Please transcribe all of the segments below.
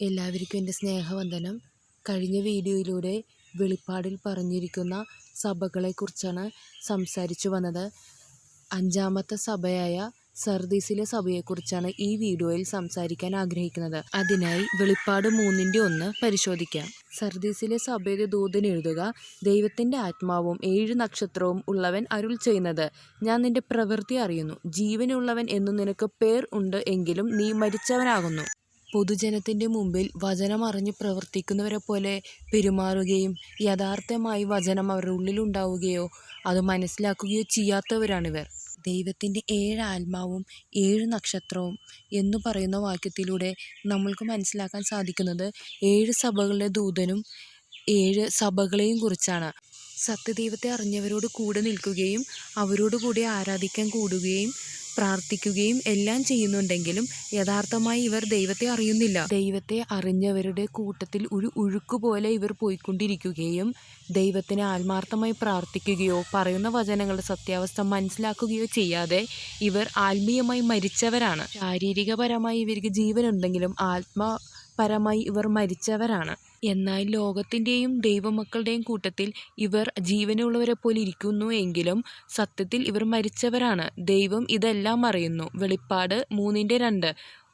എല്ലാവർക്കും എന്റെ സ്നേഹവന്ദനം. കഴിഞ്ഞ വീഡിയോയിലൂടെ വെളിപ്പാടിൽ പറഞ്ഞിരിക്കുന്ന സഭകളെക്കുറിച്ചാണ് സംസാരിച്ചു വന്നത്. അഞ്ചാമത്തെ സഭയായ സർദീസിലെ സഭയെക്കുറിച്ചാണ് ഈ വീഡിയോയിൽ സംസാരിക്കാൻ ആഗ്രഹിക്കുന്നത്. അതിനായി വെളിപ്പാട് മൂന്നിന്റെ ഒന്ന് പരിശോധിക്കാം. സർദീസിലെ സഭയുടെ ദൂതന് എഴുതുക ദൈവത്തിന്റെ ആത്മാവും ഏഴ് നക്ഷത്രവും ഉള്ളവൻ അരുൾ ചെയ്യുന്നത്. ഞാൻ നിന്റെ പ്രവൃത്തി അറിയുന്നു. ജീവനുള്ളവൻ എന്നു നിനക്ക് പേർ ഉണ്ട് എങ്കിലും നീ മരിച്ചവനാകുന്നു. പൊതുജനത്തിന്റെ മുമ്പിൽ വചനം അറിഞ്ഞ് പ്രവർത്തിക്കുന്നവരെ പോലെ പെരുമാറുകയും യഥാർത്ഥമായി വചനം അവരുടെ ഉള്ളിലുണ്ടാവുകയോ അത് മനസ്സിലാക്കുകയോ ചെയ്യാത്തവരാണിവർ. ദൈവത്തിന്റെ ഏഴ് ആത്മാവും ഏഴ് നക്ഷത്രവും എന്ന് പറയുന്ന വാക്യത്തിലൂടെ നമ്മൾക്ക് മനസ്സിലാക്കാൻ സാധിക്കുന്നത് ഏഴ് സഭകളുടെ ദൂതനും ഏഴ് സഭകളെയും കുറിച്ചാണ്. സത്യദൈവത്തെ അറിഞ്ഞവരോട് കൂടെ നിൽക്കുകയും അവരോട് കൂടി ആരാധിക്കാൻ കൂടുകയും പ്രാർത്ഥിക്കുകയും എല്ലാം ചെയ്യുന്നുണ്ടെങ്കിലും യഥാർത്ഥമായി ഇവർ ദൈവത്തെ അറിയുന്നില്ല. ദൈവത്തെ അറിഞ്ഞവരുടെ കൂട്ടത്തിൽ ഒരു ഒഴുക്കുപോലെ ഇവർ പോയിക്കൊണ്ടിരിക്കുകയും ദൈവത്തിന് ആത്മാർത്ഥമായി പ്രാർത്ഥിക്കുകയോ പറയുന്ന വചനങ്ങളുടെ സത്യാവസ്ഥ മനസ്സിലാക്കുകയോ ചെയ്യാതെ ഇവർ ആത്മീയമായി മരിച്ചവരാണ്. ശാരീരികപരമായി ഇവർക്ക് ജീവനുണ്ടെങ്കിലും ആത്മപരമായി ഇവർ മരിച്ചവരാണ്. എന്നാൽ ലോകത്തിന്റെയും ദൈവമക്കളുടെയും കൂട്ടത്തിൽ ഇവർ ജീവനുള്ളവരെ പോലെ ഇരിക്കുന്നു എങ്കിലും സത്യത്തിൽ ഇവർ മരിച്ചവരാണ്. ദൈവം ഇതെല്ലാം അറിയുന്നു. വെളിപ്പാട് മൂന്നിന്റെ രണ്ട്.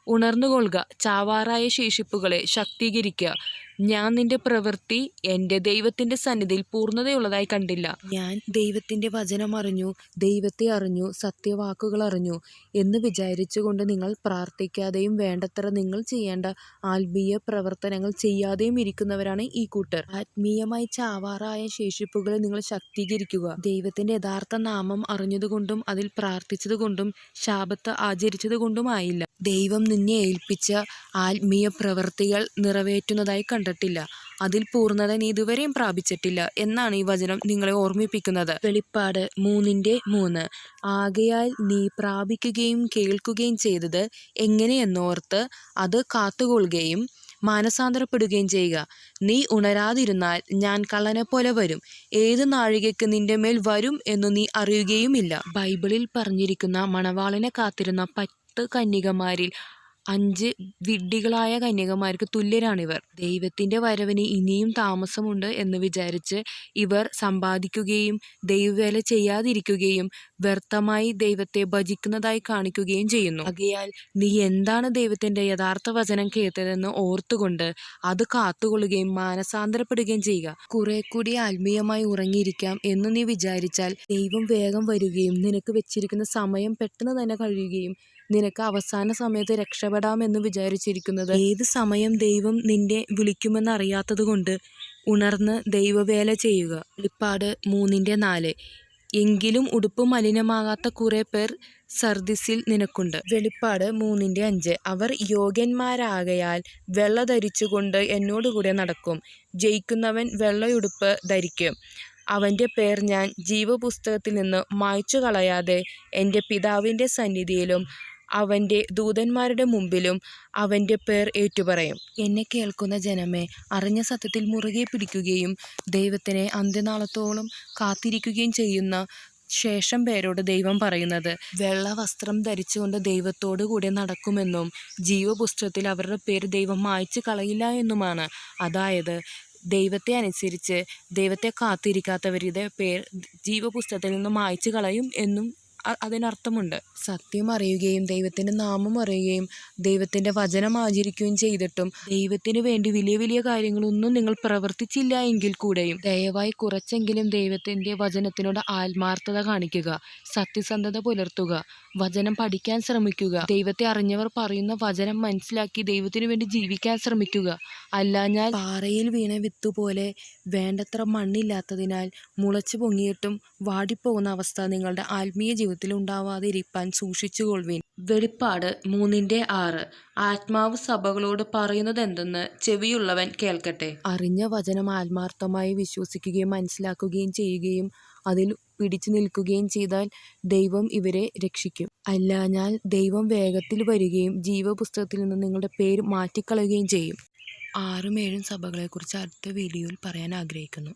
ഉണർന്നുകൊള്ളുക. ചാവാറായ ശേഷിപ്പുകളെ ശക്തീകരിക്കുക. ഞാൻ നിന്റെ പ്രവൃത്തി എന്റെ ദൈവത്തിന്റെ സന്നിധിയിൽ പൂർണതയുള്ളതായി കണ്ടില്ല. ഞാൻ ദൈവത്തിന്റെ വചനം അറിഞ്ഞു ദൈവത്തെ അറിഞ്ഞു സത്യവാക്കുകൾ അറിഞ്ഞു എന്ന് വിചാരിച്ചുകൊണ്ട് നിങ്ങൾ പ്രാർത്ഥിക്കാതെയും വേണ്ടത്ര നിങ്ങൾ ചെയ്യേണ്ട ആത്മീയ പ്രവർത്തനങ്ങൾ ചെയ്യാതെയും ഇരിക്കുന്നവരാണ് ഈ കൂട്ടർ. ആത്മീയമായി ചാവാറായ ശേഷിപ്പുകളെ നിങ്ങൾ ശക്തീകരിക്കുക. ദൈവത്തിന്റെ യഥാർത്ഥ നാമം അറിഞ്ഞതുകൊണ്ടും അതിൽ പ്രാർത്ഥിച്ചതുകൊണ്ടും ശാപത്ത് ആചരിച്ചതുകൊണ്ടുമായില്ല. ദൈവം നിന്നെ ഏൽപ്പിച്ച ആത്മീയ പ്രവൃത്തികൾ നിറവേറ്റുന്നതായി കണ്ടിട്ടില്ല. അതിൽ പൂർണത നീ ഇതുവരെയും പ്രാപിച്ചിട്ടില്ല എന്നാണ് ഈ വചനം നിങ്ങളെ ഓർമ്മിപ്പിക്കുന്നത്. വെളിപ്പാട് മൂന്നിന്റെ മൂന്ന്. ആകയാൽ നീ പ്രാപിക്കുകയും കേൾക്കുകയും ചെയ്തത് എങ്ങനെയെന്നോർത്ത് അത് കാത്തുകൊള്ളുകയും മാനസാന്തരപ്പെടുകയും ചെയ്യുക. നീ ഉണരാതിരുന്നാൽ ഞാൻ കള്ളനെ പോലെ വരും. ഏത് നാഴികയ്ക്ക് നിന്റെ മേൽ വരും എന്ന് നീ അറിയുകയുമില്ല. ബൈബിളിൽ പറഞ്ഞിരിക്കുന്ന മണവാളിനെ കാത്തിരുന്ന പത്ത് കന്യകമാരിൽ അഞ്ച് വിഡ്ഢികളായ കന്യകമാർക്ക് തുല്യരാണിവർ. ദൈവത്തിന്റെ വരവിന് ഇനിയും താമസമുണ്ട് എന്ന് വിചാരിച്ച് ഇവർ സമ്പാദിക്കുകയും ദൈവവേല ചെയ്യാതിരിക്കുകയും വ്യർത്ഥമായി ദൈവത്തെ ഭജിക്കുന്നതായി കാണിക്കുകയും ചെയ്യുന്നു. ആകയാൽ നീ എന്താണ് ദൈവത്തിന്റെ യഥാർത്ഥ വചനം കേട്ടതെന്ന് ഓർത്തുകൊണ്ട് അത് കാത്തുകൊള്ളുകയും മാനസാന്തരപ്പെടുകയും ചെയ്യുക. കുറെ കൂടി ആത്മീയമായി ഉറങ്ങിയിരിക്കാം എന്ന് നീ വിചാരിച്ചാൽ ദൈവം വേഗം വരികയും നിനക്ക് വെച്ചിരിക്കുന്ന സമയം പെട്ടെന്ന് തന്നെ കഴിയുകയും നിനക്ക് അവസാന സമയത്ത് രക്ഷപ്പെടാമെന്ന് വിചാരിച്ചിരിക്കുന്നത് ഏത് സമയം ദൈവം നിന്നെ വിളിക്കുമെന്ന് അറിയാത്തത് കൊണ്ട് ഉണർന്ന് ദൈവവേല ചെയ്യുക. വെളിപ്പാട് മൂന്നിന്റെ നാല്. എങ്കിലും ഉടുപ്പ് മലിനമാകാത്ത കുറെ പേർ സർദിസിൽ നിനക്കുണ്ട്. വെളിപ്പാട് മൂന്നിന്റെ അഞ്ച്. അവർ യോഗ്യന്മാരാകയാൽ വെള്ള ധരിച്ചുകൊണ്ട് എന്നോടുകൂടെ നടക്കും. ജയിക്കുന്നവൻ വെള്ളയുടുപ്പ് ധരിക്കും. അവന്റെ പേർ ഞാൻ ജീവപുസ്തകത്തിൽ നിന്ന് മായ്ച്ചു കളയാതെ എന്റെ പിതാവിന്റെ സന്നിധിയിലും അവന്റെ ദൂതന്മാരുടെ മുമ്പിലും അവന്റെ പേർ ഏറ്റുപറയും. എന്നെ കേൾക്കുന്ന ജനമേ അറിഞ്ഞ സത്യത്തിൽ മുറുകെ പിടിക്കുകയും ദൈവത്തിനെ അന്ത്യനാളത്തോളം കാത്തിരിക്കുകയും ചെയ്യുന്ന ശേഷം പേരോട് ദൈവം പറയുന്നത് വെള്ള വസ്ത്രം ധരിച്ചുകൊണ്ട് ദൈവത്തോടു കൂടെ നടക്കുമെന്നും ജീവപുസ്തകത്തിൽ അവരുടെ പേര് ദൈവം മായ്ച്ചു കളയില്ല എന്നുമാണ്. അതായത് ദൈവത്തെ അനുസരിച്ച് ദൈവത്തെ കാത്തിരിക്കാത്തവരുടെ പേർ ജീവപുസ്തകത്തിൽ നിന്നും മായ്ച്ചു കളയും എന്നും അതിനർത്ഥമുണ്ട്. സത്യം അറിയുകയും ദൈവത്തിന്റെ നാമം അറിയുകയും ദൈവത്തിന്റെ വചനം ആചരിക്കുകയും ചെയ്തിട്ടും ദൈവത്തിന് വേണ്ടി വലിയ വലിയ കാര്യങ്ങളൊന്നും നിങ്ങൾ പ്രവർത്തിച്ചില്ല എങ്കിൽ കൂടെയും ദയവായി കുറച്ചെങ്കിലും ദൈവത്തിന്റെ വചനത്തിനോട് ആത്മാർത്ഥത കാണിക്കുക സത്യസന്ധത പുലർത്തുക വചനം പഠിക്കാൻ ശ്രമിക്കുക ദൈവത്തെ അറിഞ്ഞവർ പറയുന്ന വചനം മനസ്സിലാക്കി ദൈവത്തിനു വേണ്ടി ജീവിക്കാൻ ശ്രമിക്കുക. അല്ലാഞ്ഞാൽ പാറയിൽ വീണ വിത്ത് പോലെ വേണ്ടത്ര മണ്ണില്ലാത്തതിനാൽ മുളച്ചു പൊങ്ങിയിട്ടും വാടിപ്പോകുന്ന അവസ്ഥ നിങ്ങളുടെ ആത്മീയ ജീവിതത്തിൽ ഇരിപ്പാൻ സൂക്ഷിച്ചുകൊള്ളുവിൻ വെളിപ്പാട് മൂന്നിന്റെ ആറ്. ആത്മാവ് സഭകളോട് പറയുന്നതെന്തെന്ന് ചെവിയുള്ളവൻ കേൾക്കട്ടെ. അറിഞ്ഞ വചനം ആത്മാർത്ഥമായി വിശ്വസിക്കുകയും മനസ്സിലാക്കുകയും ചെയ്യുകയും അതിൽ പിടിച്ചു നിൽക്കുകയും ചെയ്താൽ ദൈവം ഇവരെ രക്ഷിക്കും. അല്ലാഞ്ഞാൽ ദൈവം വേഗത്തിൽ വരികയും ജീവപുസ്തകത്തിൽ നിന്ന് നിങ്ങളുടെ പേര് മാറ്റിക്കളയുകയും ചെയ്യും. ആറും ഏഴും സഭകളെക്കുറിച്ച് അടുത്ത വീഡിയോയിൽ പറയാൻ ആഗ്രഹിക്കുന്നു.